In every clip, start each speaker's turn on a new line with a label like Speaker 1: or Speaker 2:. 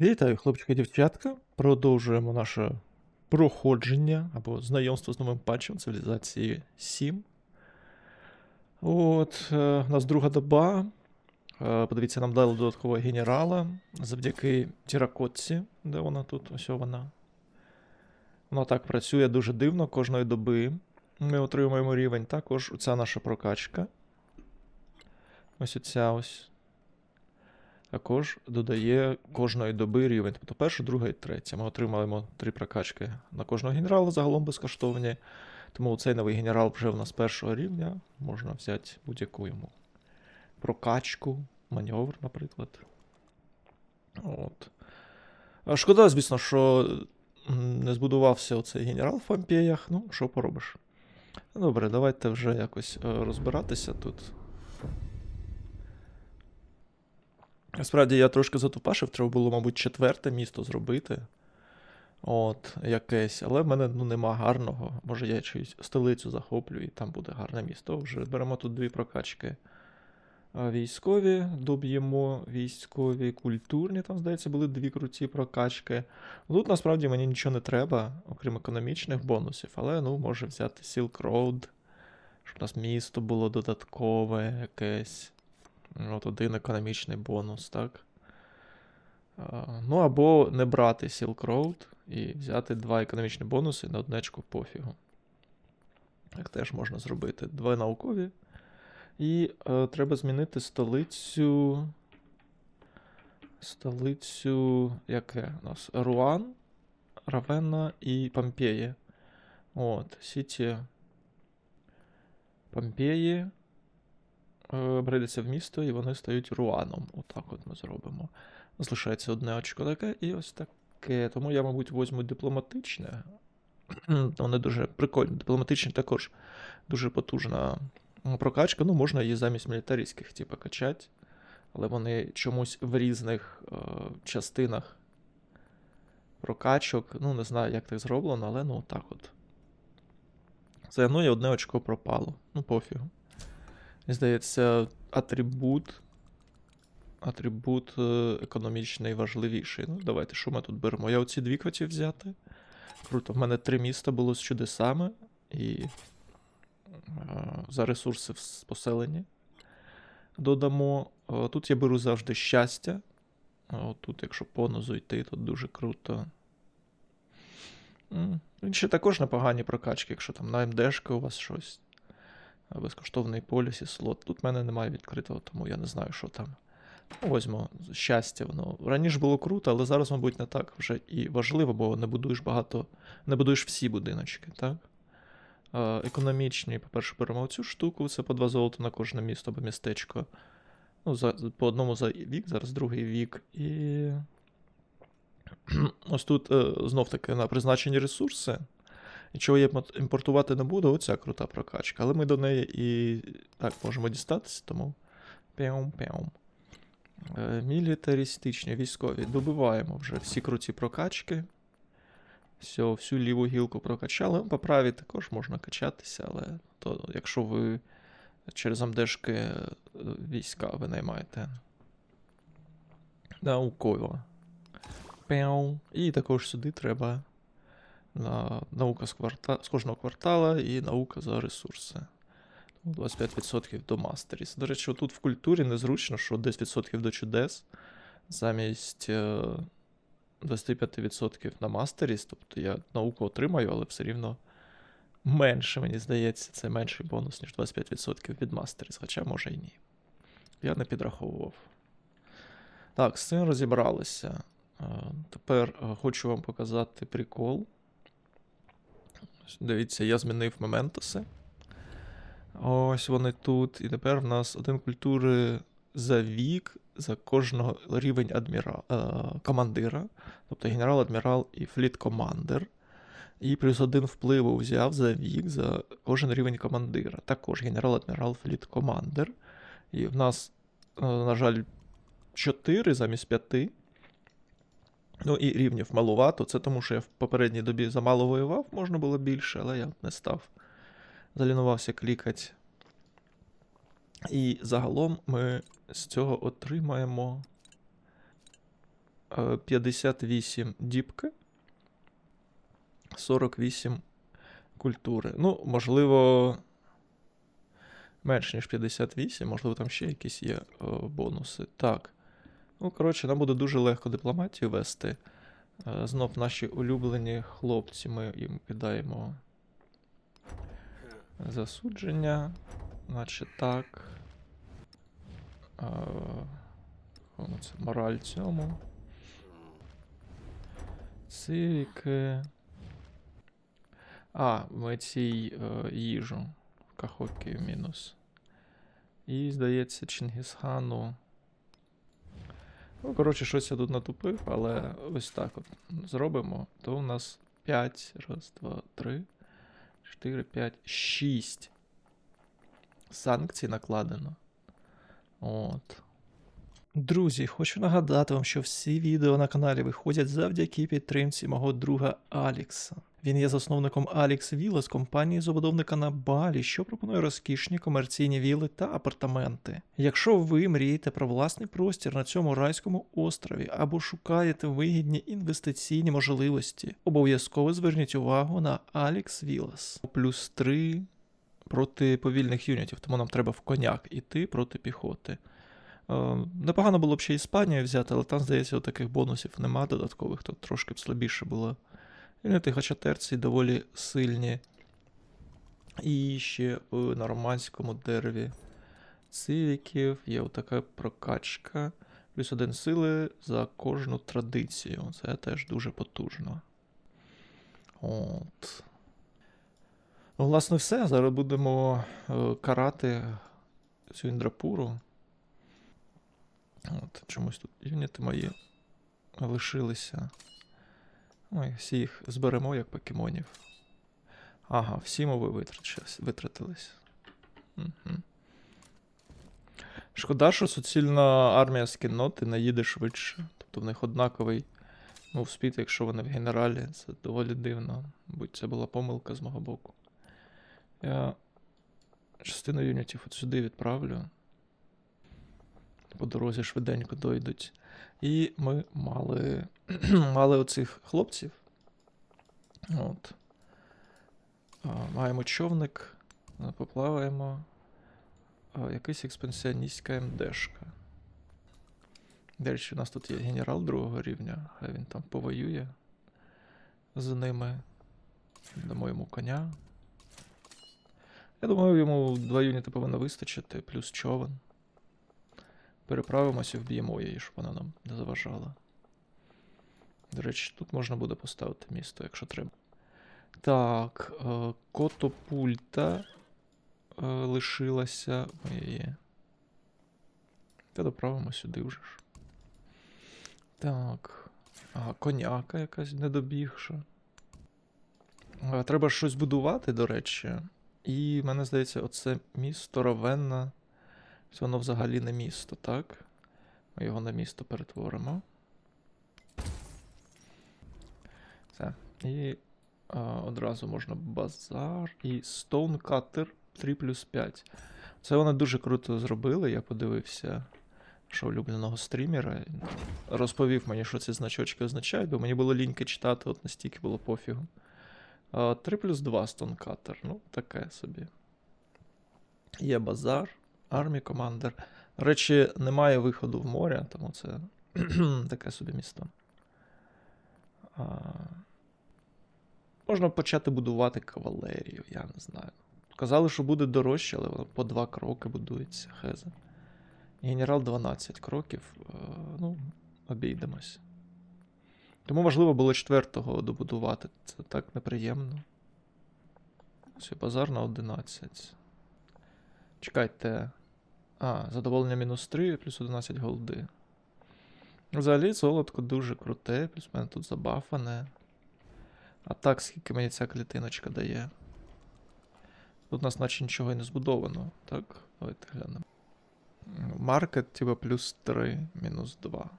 Speaker 1: Вітаю, хлопчики і дівчатка. Продовжуємо наше проходження або знайомство з новим патчем цивілізації 7. От, е, у нас друга доба. Е, подивіться, нам дали додаткового генерала завдяки Тіракотці, де вона тут, ось вона. Вона так працює дуже дивно кожної доби. Ми отримуємо рівень. Також оця наша прокачка. Ось оця ось також додає кожної доби рівень. Тобто перша, друга і третя. Ми отримаємо три прокачки на кожного генерала, загалом безкоштовні. Тому цей новий генерал вже в нас першого рівня. Можна взяти будь-яку йому прокачку, маневр, наприклад. От. Шкода, звісно, що не збудувався оцей генерал в Помпеях. Ну, що поробиш. Добре, давайте вже якось е, розбиратися тут. Насправді я трошки затупашив, треба було, мабуть, четверте місто зробити. От, якесь. Але в мене ну, нема гарного. Може, я чиюсь столицю захоплю, і там буде гарне місто. Вже беремо тут дві прокачки. Військові доб'ємо, військові, культурні, там, здається, були дві круті прокачки. Тут насправді мені нічого не треба, окрім економічних бонусів, але ну, може взяти Silk Road, щоб у нас місто було додаткове якесь. От один економічний бонус, так? Ну або не брати Silk Road і взяти два економічні бонуси на однечку пофігу. Так теж можна зробити. Два наукові. І е, треба змінити столицю. Столицю. Яке у нас? Руан, Равенна і Помпеї. От, Сіті. Помпеї. Е, Прийдеться в місто, і вони стають Руаном. Отак от ми зробимо. Залишається одне очко таке і ось таке. Тому я, мабуть, возьму дипломатичне. Вони дуже прикольні. Дипломатичне також дуже потужна прокачка. Ну, можна її замість мілітаристських, типу, качати. Але вони чомусь в різних е, частинах прокачок. Ну, не знаю, як так зроблено, але ну так от. Все одно і одне очко пропало. Ну, пофігу. Здається, атрибут. Атрибут е, економічний важливіший. Ну, давайте, що ми тут беремо? Я оці дві хотів взяти. Круто, в мене три міста було з чудесами. І е, за ресурси в поселені. Додамо. Е, Тут я беру завжди щастя. Тут, якщо понизу йти, тут дуже круто. М, Інші також непогані прокачки, якщо там на МДшки у вас щось. Безкоштовний поліс і слот. Тут в мене немає відкритого, тому я не знаю, що там. Ну, Возьмо щастя. Воно раніше було круто, але зараз, мабуть, не так вже і важливо, бо не будуєш багато, не будуєш всі будиночки, так? Е, економічні, по-перше, беремо цю штуку, це по два золота на кожне місто або містечко. Ну, за, по одному за вік, зараз другий вік. І. Ось тут е, знов таки на призначені ресурси. Чого я імпортувати не буду, оця крута прокачка. Але ми до неї і так можемо дістатися, тому. Пяум-пяум. Е, Мілітаристичні військові. Добиваємо вже всі круті прокачки. Все, всю ліву гілку прокачали. Ну, По правій також можна качатися, але то, якщо ви через амдешки е, війська ви наймаєте. Науково. Пяу. І також сюди треба наука з, кварта... з кожного квартала і наука за ресурси. 25% до мастеріс. До речі, тут в культурі незручно, що 10% до чудес замість е, 25% на мастеріс. Тобто я науку отримаю, але все рівно менше, мені здається, це менший бонус, ніж 25% від мастеріс, хоча може і ні. Я не підраховував. Так, з цим розібралися. Е, Тепер е, хочу вам показати прикол. Дивіться, я змінив мементоси. Ось вони тут. І тепер в нас один культури за вік за кожного рівень адміра... е, командира. Тобто генерал-адмірал і фліт-командир. І плюс один впливу взяв за вік за кожен рівень командира. Також генерал-адмірал, фліт-командир. І в нас, е, на жаль, 4 замість 5. Ну і рівнів малувато. Це тому, що я в попередній добі замало воював, можна було більше, але я не став. Залінувався клікати. І загалом ми з цього отримаємо е, 58 діпки, 48 культури. Ну, можливо, менш ніж 58, можливо, там ще якісь є е, бонуси. Так. Ну, коротше, нам буде дуже легко дипломатію вести. Е, Знов наші улюблені хлопці, ми їм кидаємо засудження. Значить так. Е, це мораль цьому. Цивіки. А, ми цій е, їжу. Кахокі мінус. І, здається, Чингісхану. Ну, коротше, щось я тут натупив, але ось так от зробимо. То у нас 5. Раз, два, три, 4, 5, 6 санкцій накладено. От. Друзі, хочу нагадати вам, що всі відео на каналі виходять завдяки підтримці мого друга Алікса. Він є засновником Alex Villas, компанії забудовника на Балі, що пропонує розкішні комерційні віли та апартаменти. Якщо ви мрієте про власний простір на цьому райському острові або шукаєте вигідні інвестиційні можливості, обов'язково зверніть увагу на Alex Villas. Плюс 3 проти повільних юнітів, тому нам треба в коняк іти проти піхоти. Е, Непогано було б ще Іспанію взяти, але там, здається, таких бонусів нема додаткових, то трошки б слабіше було. Хоча терці доволі сильні. І ще в нормандському дереві цивіків є отака прокачка. Плюс один сили за кожну традицію. Це теж дуже потужно. От. Ну, власне, все. Зараз будемо е, карати цю індрапуру. От, чомусь тут юніти мої лишилися. Ой, всі їх зберемо як покемонів. Ага, всі мови витратились. Угу. Шкода, що суцільна армія з кінноти не їде швидше. Тобто в них однаковий мовспід, якщо вони в генералі. Це доволі дивно. Будь це була помилка з мого боку. Я частину юнітів от сюди відправлю. По дорозі швиденько дойдуть. І ми мали, мали оцих хлопців. От. Маємо човник, поплаваємо. А, якийсь експансіоністська МДшка. До речі, у нас тут є генерал другого рівня, хай він там повоює з ними. Дамо йому коня. Я думаю, йому два юніти повинно вистачити, плюс човен. Переправимося, і вб'ємо її, щоб вона нам не заважала. До речі, тут можна буде поставити місто, якщо треба. Так, е, котопульта е, лишилася. Її. Та доправимо сюди вже ж. Так. Ага, коняка якась недобігша. Е, Треба щось будувати, до речі. І мене здається, оце місто Равенна. Воно взагалі не місто, так? Ми його на місто перетворимо. Все. І а, одразу можна базар і Stonecutter 3 плюс 5. Це вони дуже круто зробили. Я подивився що улюбленого стрімера. Розповів мені, що ці значочки означають, бо мені було ліньки читати, от настільки було пофігу. А, 3 плюс 2 Stonecutter. Ну, таке собі. Є базар. Армі командер. Речі, немає виходу в море, тому це таке собі місто. Можна почати будувати кавалерію, я не знаю. Казали, що буде дорожче, але воно по два кроки будується, хезе. Генерал 12 кроків. е, Ну, обійдемось. Тому важливо було четвертого добудувати. Це так неприємно. Все, базар на 11. Чекайте. А, задоволення мінус 3, плюс 11 голди. Взагалі, золотко дуже круте, плюс в мене тут забафане. А так, скільки мені ця клітиночка дає. Тут у нас наче нічого і не збудовано, так? Давайте глянемо. Маркет, типа, плюс 3, мінус 2.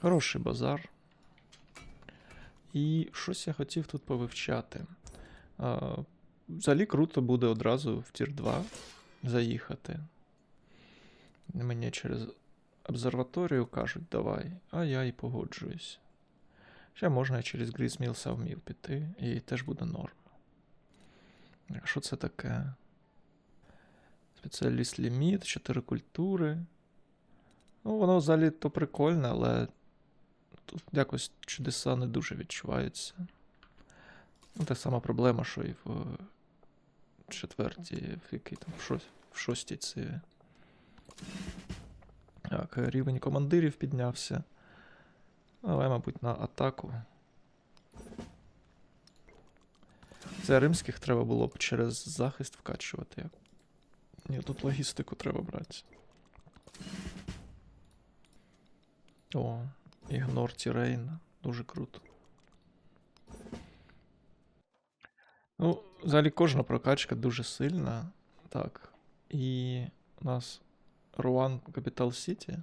Speaker 1: Хороший базар. І щось я хотів тут повивчати. А, Взагалі круто буде одразу в тір 2 заїхати. Мені через обсерваторію кажуть, давай, а я і погоджуюсь. Ще можна через Грізміл Савміл піти, і теж буде норм. Що це таке? Спеціаліст ліміт, 4 культури. Ну, воно взагалі то прикольне, але тут якось чудеса не дуже відчуваються. Ну, та сама проблема, що і в е, четвертій, в якій там в, шос- в шостій циві. Так, рівень командирів піднявся. Але, мабуть, на атаку. Це римських треба було б через захист вкачувати. Ні, тут логістику треба брати. О, ігнор Тірейн. Дуже круто. Ну, взагалі кожна прокачка дуже сильна. Так. І у нас Руан Capital Сіті.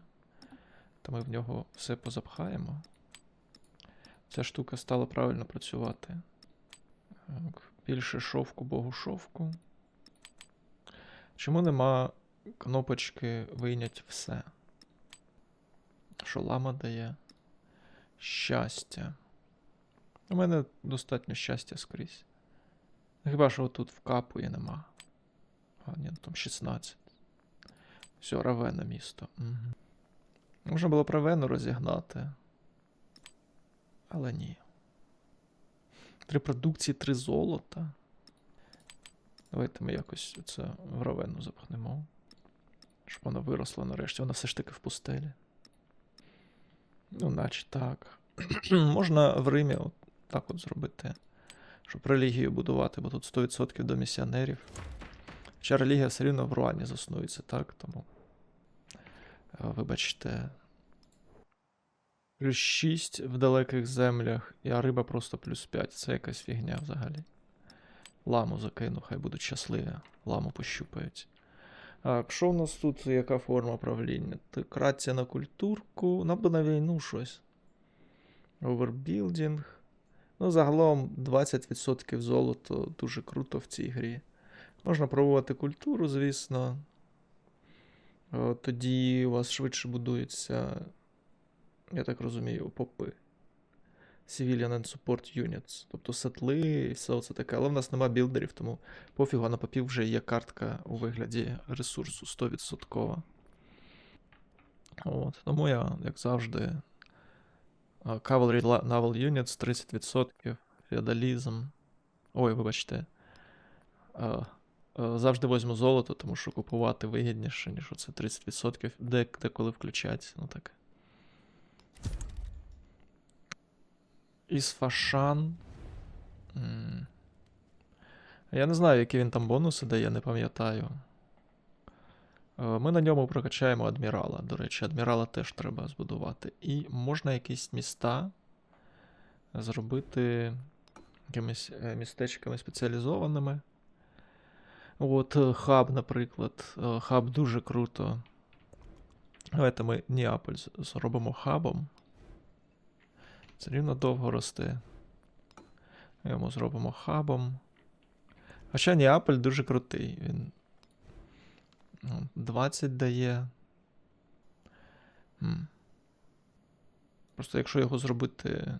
Speaker 1: То ми в нього все позапхаємо. Ця штука стала правильно працювати. Так, більше шовку, богу шовку. Чому нема кнопочки вийнять все? Що лама дає? Щастя. У мене достатньо щастя скрізь. Хіба що тут вкапує нема. А, ні, ну там 16. Все, Равена місто. Угу. Можна було б Равену розігнати. Але ні. Три продукції, три золота. Давайте ми якось це в Равену запхнемо. Щоб вона виросла нарешті. Вона все ж таки в пустелі. Ну, наче так. Можна в Римі от так от зробити. Щоб релігію будувати, бо тут 100% до місіонерів. Хоча релігія все рівно в Руані заснується, так? Тому. Вибачте. Плюс 6 в далеких землях, а риба просто плюс 5. Це якась фігня взагалі. Ламу закину, хай будуть щасливі. Ламу пощупають. Так, що у нас тут? Яка форма правління? Тикратія на культурку. Нам би на війну щось. Овербілдінг. Ну, загалом 20% золото дуже круто в цій грі. Можна пробувати культуру, звісно. Е, Тоді у вас швидше будується, я так розумію, попи. Civilian and Support Units. Тобто сетли і все це таке. Але в нас нема білдерів, тому пофігу, а на попів вже є картка у вигляді ресурсу 100%. От. Тому я, як завжди, Cavalry Naval Units 30%, феодалізм. Ой, вибачте. А, Завжди возьму золото, тому що купувати вигідніше, ніж оце 30%, де, деколи включать. Ну так. Ісфашан. Я не знаю, які він там бонуси дає, не пам'ятаю. Е, Ми на ньому прокачаємо адмірала. До речі, адмірала теж треба збудувати. І можна якісь міста зробити якимись е, містечками спеціалізованими. От, е, хаб, наприклад. Е, Хаб дуже круто. Давайте ми Ніаполь зробимо хабом. Це рівно довго росте. Ми Йому зробимо хабом. Хоча Ніаполь дуже крутий. Він ну, 20 дає. М. Просто якщо його зробити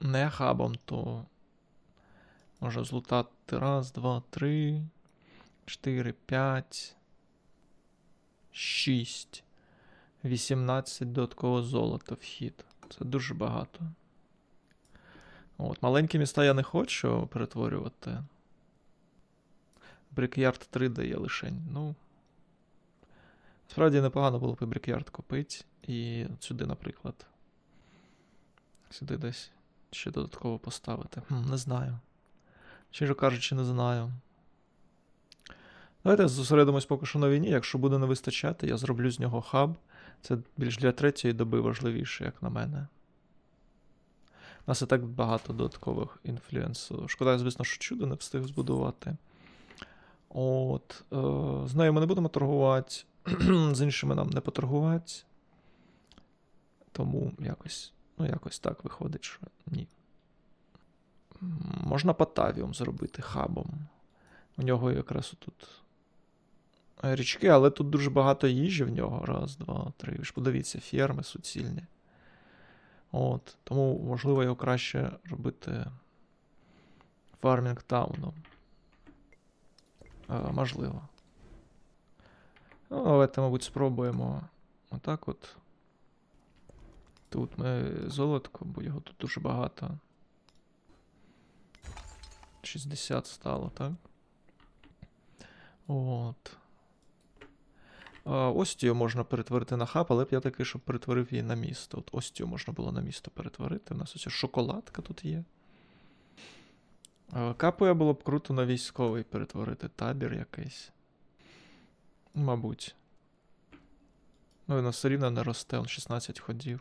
Speaker 1: не хабом, то можна злутати раз, два, три, чотири, п'ять, шість. 18 додаткового золота вхід. Це дуже багато. От, маленькі міста я не хочу перетворювати. Брикярд 3 дає лишень. Ну. Справді непогано було б Брикярд купити. І сюди, наприклад. Сюди десь ще додатково поставити. Хм, не знаю. Щиро кажучи, не знаю. Давайте зосередимось поки що на війні. Якщо буде не вистачати, я зроблю з нього хаб. Це більш для третьої доби важливіше, як на мене. У нас і так багато додаткових інфлюенсів. Шкода, звісно, що чудо не встиг збудувати. От. Е, з нею ми не будемо торгувати. з іншими нам не поторгувати. Тому якось. Ну, якось так виходить, що ні. Можна Патавіум зробити хабом. У нього якраз тут річки, але тут дуже багато їжі в нього. Раз, два, три. Ви ж подивіться, ферми суцільні. От. Тому, можливо, його краще робити фармінг тауном. Е, можливо. Ну, давайте, мабуть, спробуємо. Отак от. Тут ми золотко, бо його тут дуже багато. 60 стало, так? От. А, Остію можна перетворити на хаб, але б я такий, щоб перетворив її на місто. От Остію можна було на місто перетворити. У нас ось шоколадка тут є. Капуя було б круто на військовий перетворити табір якийсь. Мабуть. Ну, він все рівно не росте, он 16 ходів.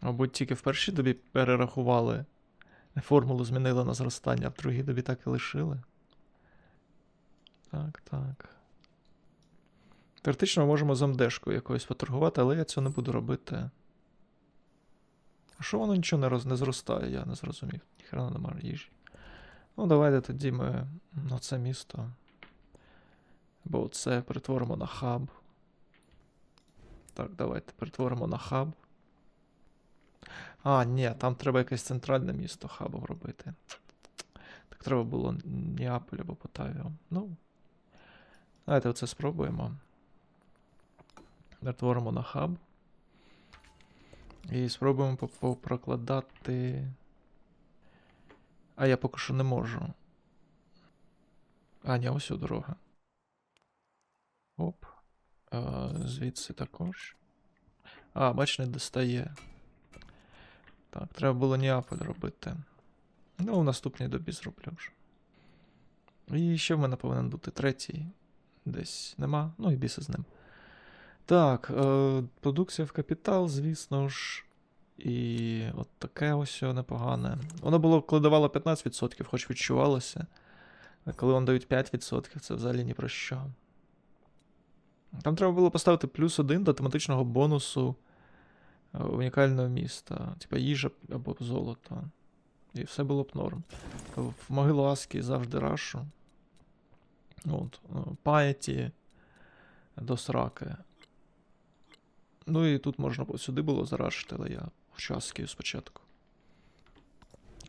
Speaker 1: Мабуть, тільки в першій добі перерахували. Формулу змінили на зростання, а в другій добі так і лишили. Так, так. Теоретично ми можемо з МДшкою якоюсь поторгувати, але я цього не буду робити. А що воно нічого не, роз... не зростає, я не зрозумів. Ніхрена немає їжі. Ну, давайте тоді ми на це місто. Бо це перетворимо на хаб. Так, давайте перетворимо на хаб. А, ні, там треба якесь центральне місто хабом робити. Так треба було Неаполь або Потавіо. Ну. Давайте оце спробуємо. Перетворимо на хаб. І спробуємо по- по- прокладати. А я поки що не можу. А, ні, ось у дорога. Оп. А, звідси також. А, бач, не достає. Так, треба було Неаполь робити. Ну, в наступній добі зроблю вже. І ще в мене повинен бути третій. Десь нема. Ну і біси з ним. Так, е, продукція в капітал, звісно ж. І от таке ось непогане. Воно було кладувало 15%, хоч відчувалося. А коли вам дають 5%, це взагалі ні про що. Там треба було поставити плюс один до тематичного бонусу е, унікального міста. Типа їжа або золото. І все було б норм. В могилу Аскі завжди рашу. От, паєті до сраки. Ну і тут можна сюди було зарашити, але я хочу Аскію спочатку.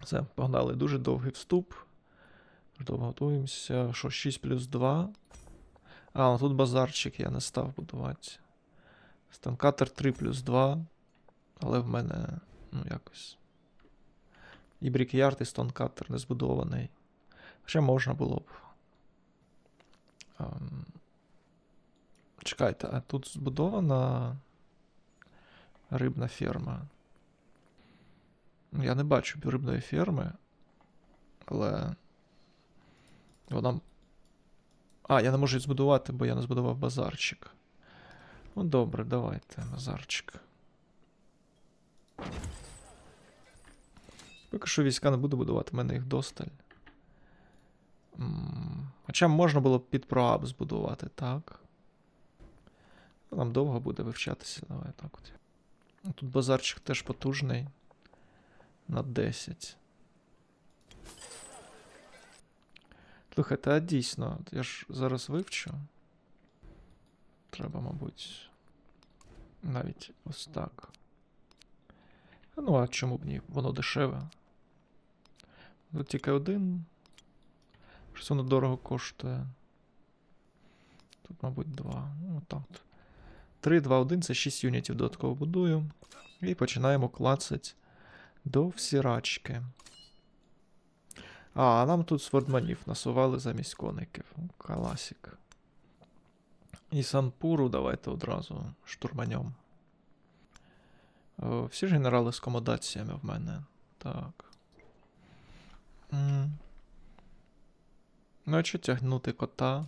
Speaker 1: Все, погнали. Дуже довгий вступ. Довго готуємося. Що, 6 плюс 2. А, ну тут базарчик я не став будувати. Станкатер 3 плюс 2. Але в мене, ну, якось. І брікярд, і стонкатер не збудований. Хоча можна було б. Ем, Чекайте, а тут збудована рибна ферма. Я не бачу рибної ферми, але. Вона. А, я не можу її збудувати, бо я не збудував базарчик. Ну добре, давайте, базарчик. Поки що війська не буду будувати, в мене їх досталь. Хоча можна було б під проаб збудувати, так. Нам довго буде вивчатися, давай так от. Ну, Тут базарчик теж потужний. На 10. Слухайте, а дійсно, я ж зараз вивчу. Треба, мабуть. Навіть ось так. Ну, а чому б ні? Воно дешеве. Тут тільки один. Щось воно дорого коштує. Тут, мабуть, два. Ну, так. 3, 2, 1 це 6 юнітів додатково будую. І починаємо клацати до всірачки. А, нам тут свордманів насували замість коників. Класік. І Санпуру давайте одразу штурманем. Всі ж генерали з комодаціями в мене. Так. Ну, а що тягнути кота?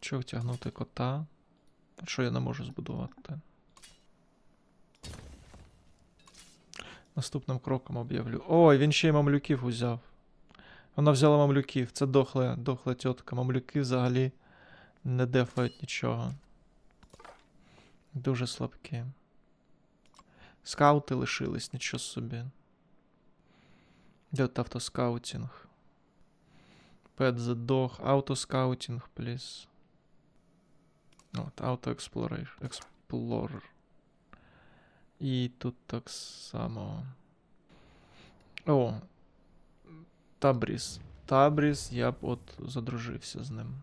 Speaker 1: Чого тягнути кота? Що я не можу збудувати? Наступним кроком об'явлю. Ой, він ще й мамлюків узяв. Вона взяла мамлюків. Це дохла, дохла тітка. Мамлюки взагалі не дефають нічого. Дуже слабкі. Скаути лишились, нічого собі. Де от автоскаутінг? Dog. Auto scouting, please. От, Auto exploration. Explorer. І тут так само. О. Табріс. Табріс, я б от задружився з ним.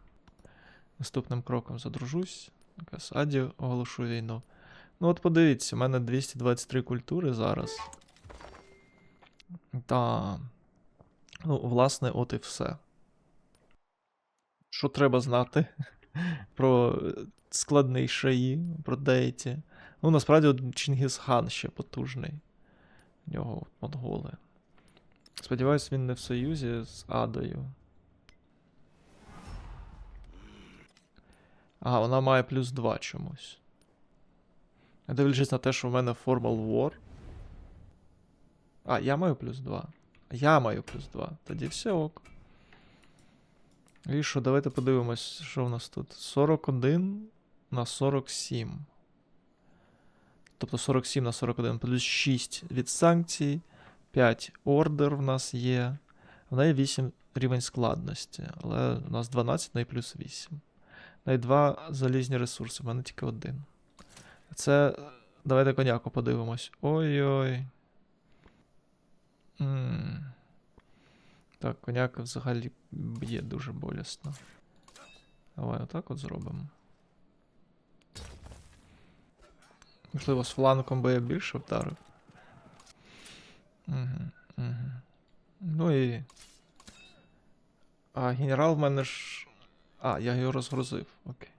Speaker 1: Наступним кроком задружусь. Якраз Аді оголошу війну. Ну от подивіться, у мене 223 культури зараз. Та. Ну, власне, от і все. Що треба знати про е, складний шаї, про деяті. Ну, насправді, от Чингісхан ще потужний. У нього монголи. Сподіваюсь, він не в союзі з Адою. Ага, вона має плюс 2 чомусь. Дивлячись на те, що в мене Formal War. А, я маю плюс 2. Я маю плюс 2. Тоді все ок. І що, давайте подивимось, що в нас тут. 41 на 47. Тобто 47 на 41 плюс 6 від санкцій. 5 ордер в нас є. В неї 8 рівень складності. Але у нас 12 на і плюс 8. На і 2 залізні ресурси, в мене тільки один. Це. Давайте коняку подивимось. Ой-ой. Так, коняка взагалі б'є дуже болісно. Давай отак от зробимо. Можливо, з фланком би я більше вдарив. Угу, угу. Ну і. А генерал в мене ж. А, я його розгрузив, окей.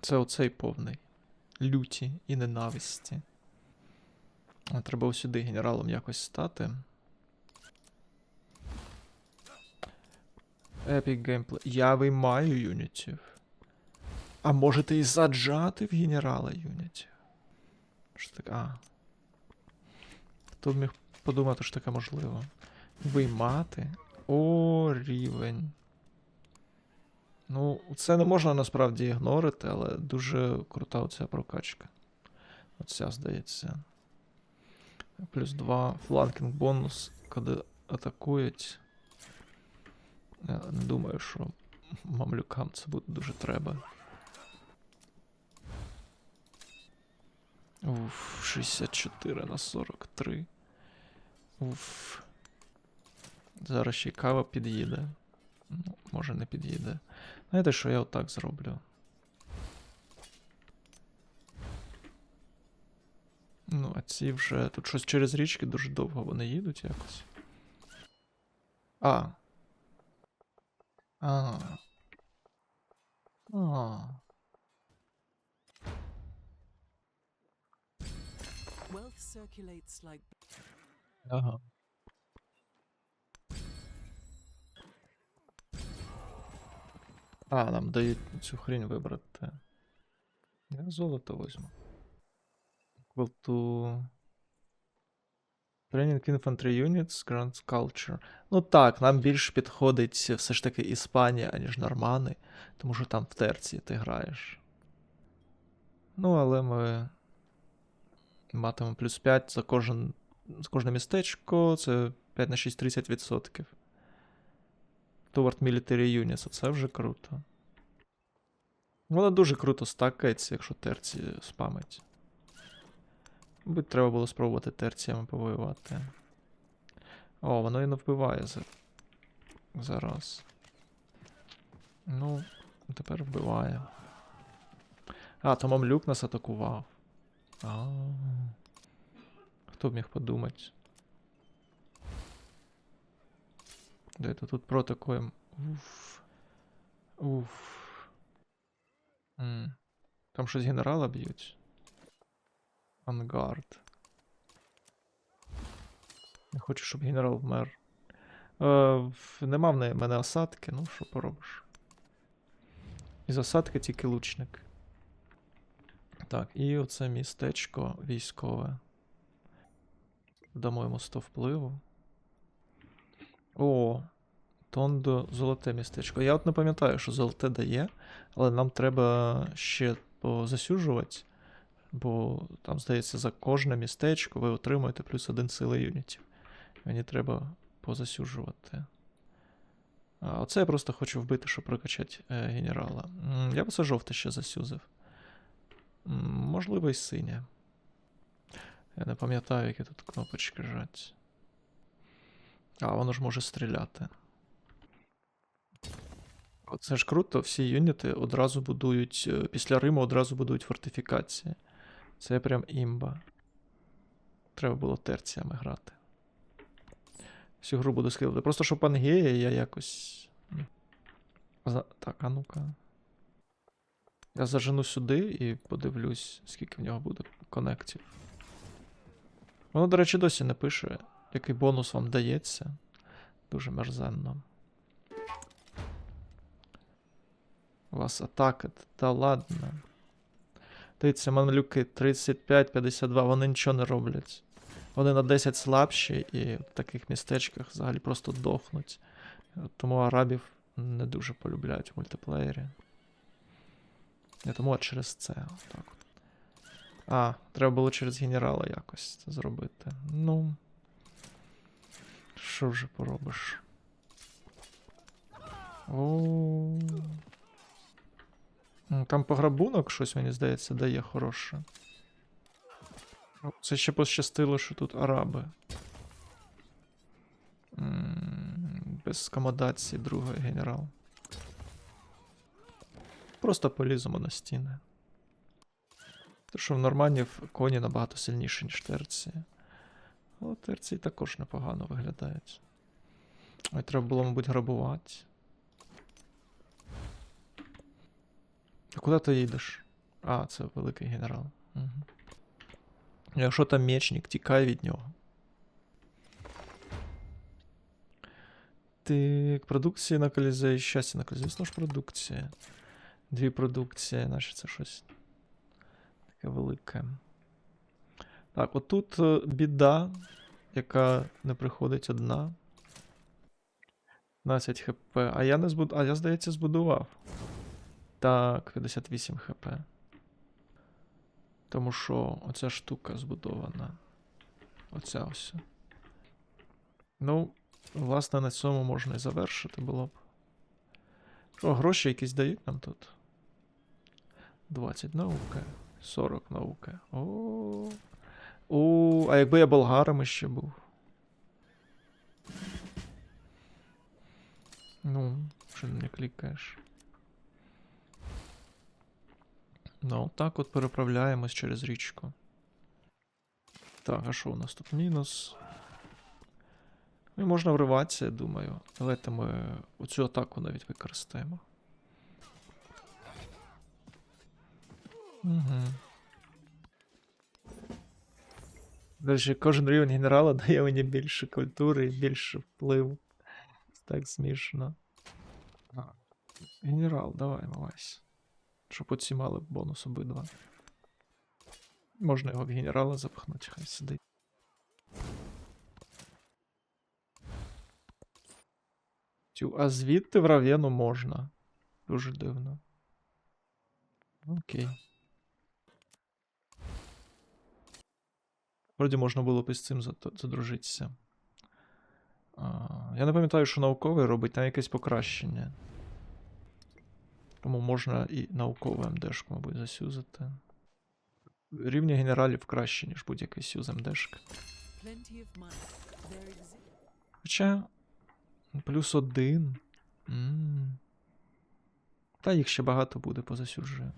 Speaker 1: Це оцей повний. Люті і ненависті. Треба сюди генералом якось стати. Epic Gameplay. Я виймаю юнітів. А можете і заджати в генерала юнітів. Що таке? А. Хто б міг подумати, що таке можливо? Виймати? О, рівень. Ну, це не можна насправді ігнорити, але дуже крута оця прокачка. Оця, здається. Плюс 2 фланкінг бонус, коли атакують. Не думаю, що мамлюкам це буде дуже треба. Уф, 64 на 43. Уф. Зараз ще й кава під'їде. Ну, може не під'їде. Знаєте, що я отак зроблю? Ну, а ці вже. Тут щось через річки дуже довго вони їдуть якось. А. А. А.
Speaker 2: Wealth circulates like
Speaker 1: Ага. А, нам дають цю хрінь вибрати. Я золото візьму. Equal to... Training Infantry Units, Grand Culture. Ну так, нам більш підходить все ж таки Іспанія, аніж нормани, тому що там в терції ти граєш. Ну, але ми матимемо плюс 5 за кожен з кожне містечко, це 5 на 6 30%. Toward Military Units, це вже круто. Воно дуже круто стакається, якщо терці спамить. Мабуть, треба було спробувати терціями повоювати. О, воно і не вбиває за... зараз. Ну, тепер вбиває. А, то мамлюк нас атакував. А. Хто б міг подумати? Дайте тут протокоєм. Уф. Уф. М. Там щось генерала б'ють. Ангард. Не хочу, щоб генерал вмер. Е, нема в мене осадки, ну що поробиш. Із осадки тільки лучник. Так, і оце містечко військове. Дамо йому 100 впливу. О, Тондо золоте містечко. Я от не пам'ятаю, що золоте дає, але нам треба ще позасюжувати. Бо там, здається, за кожне містечко ви отримуєте плюс один сили юнітів. Мені треба позасюжувати. А, оце я просто хочу вбити, щоб прокачати е, генерала. Я б це жовте ще засюзив. Можливо, і синє. Я не пам'ятаю, які тут кнопочки жать. А, воно ж може стріляти. Оце ж круто, всі юніти одразу будують. е, Після Риму одразу будують фортифікації. Це прям імба. Треба було терціями грати. Всю гру буду скидати. Просто що Пангея я якось. Так, а ну-ка. Я зажену сюди і подивлюсь, скільки в нього буде конектів. Воно, до речі, досі не пише, який бонус вам дається. Дуже мерзенно. У вас атака, та ладно. Дивіться, манлюки 35-52, вони нічого не роблять. Вони на 10 слабші і в таких містечках взагалі просто дохнуть. Тому арабів не дуже полюбляють в мультиплеєрі. Я тому от через це. Отак от. А, треба було через генерала якось це зробити. Ну. Що вже поробиш? О. Там пограбунок щось, мені здається, дає хороше. Це ще пощастило, що тут араби. Без скомодації другий генерал. Просто поліземо на стіни. Те, що в норманів коні набагато сильніші, ніж терції. Але терції також непогано виглядають. Ой, треба було, мабуть, грабувати. А куди ти їдеш? А, це великий генерал. Угу. Якщо там мечник, тікай від нього. Так, продукція на колізеї, щастя на колізеї. Звісно ж, продукція. Дві продукції, наче це щось таке велике. Так, отут е, біда, яка не приходить одна. 15 хп. А я не збуд... А я, здається, збудував. Так, 58 хп. Тому що оця штука збудована. Оця ось. Ну, власне, на цьому можна і завершити було б. Що, гроші якісь дають нам тут? 20 наука, 40 наука. О. О, а якби я болгарами ще був. Ну, що не клікаєш? Ну, так от переправляємось через річку. Так, а що у нас тут? Мінус. Ну, можна вриватися, я думаю. Давайте ми оцю атаку навіть використаємо. Угу. До речі, кожен рівень генерала дає мені більше культури і більше впливу. Так смішно. Генерал, давай, мавайся. Щоб оці мали бонус обидва. Можна його в генерала запихнути, хай сидить. Тю, а звідти в Равену можна. Дуже дивно. Окей. Вроді можна було б із цим задружитися. Я не пам'ятаю, що науковий робить, там якесь покращення. Тому можна і наукову МДшку, мабуть, засюзати. Рівні генералів краще, ніж будь-який сюз
Speaker 2: exists.
Speaker 1: Хоча. Плюс один. м Та їх ще багато буде поза сюжетом.